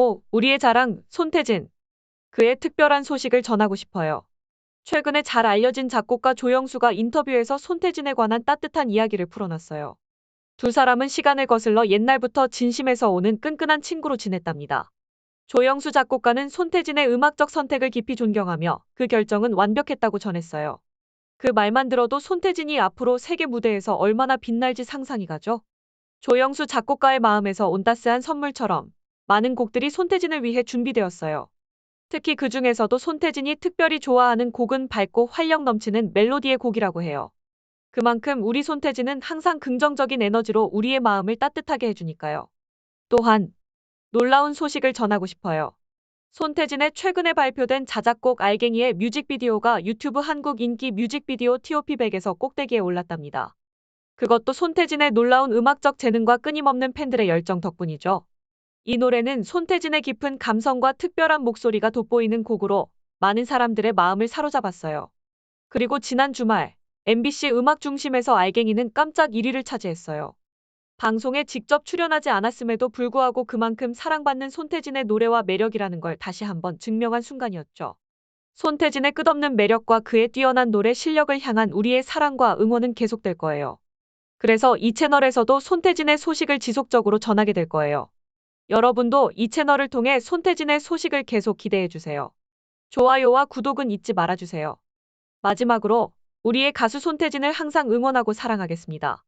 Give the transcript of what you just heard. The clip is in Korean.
오, 우리의 자랑, 손태진. 그의 특별한 소식을 전하고 싶어요. 최근에 잘 알려진 작곡가 조영수가 인터뷰에서 손태진에 관한 따뜻한 이야기를 풀어놨어요. 두 사람은 시간을 거슬러 옛날부터 진심에서 오는 끈끈한 친구로 지냈답니다. 조영수 작곡가는 손태진의 음악적 선택을 깊이 존경하며 그 결정은 완벽했다고 전했어요. 그 말만 들어도 손태진이 앞으로 세계 무대에서 얼마나 빛날지 상상이 가죠? 조영수 작곡가의 마음에서 온 따스한 선물처럼 많은 곡들이 손태진을 위해 준비되었어요. 특히 그 중에서도 손태진이 특별히 좋아하는 곡은 밝고 활력 넘치는 멜로디의 곡이라고 해요. 그만큼 우리 손태진은 항상 긍정적인 에너지로 우리의 마음을 따뜻하게 해주니까요. 또한 놀라운 소식을 전하고 싶어요. 손태진의 최근에 발표된 자작곡 알갱이의 뮤직비디오가 유튜브 한국 인기 뮤직비디오 TOP100에서 꼭대기에 올랐답니다. 그것도 손태진의 놀라운 음악적 재능과 끊임없는 팬들의 열정 덕분이죠. 이 노래는 손태진의 깊은 감성과 특별한 목소리가 돋보이는 곡으로 많은 사람들의 마음을 사로잡았어요. 그리고 지난 주말 MBC 음악 중심에서 알갱이는 깜짝 1위를 차지했어요. 방송에 직접 출연하지 않았음에도 불구하고 그만큼 사랑받는 손태진의 노래와 매력이라는 걸 다시 한번 증명한 순간이었죠. 손태진의 끝없는 매력과 그의 뛰어난 노래 실력을 향한 우리의 사랑과 응원은 계속될 거예요. 그래서 이 채널에서도 손태진의 소식을 지속적으로 전하게 될 거예요. 여러분도 이 채널을 통해 손태진의 소식을 계속 기대해 주세요. 좋아요와 구독은 잊지 말아주세요. 마지막으로 우리의 가수 손태진을 항상 응원하고 사랑하겠습니다.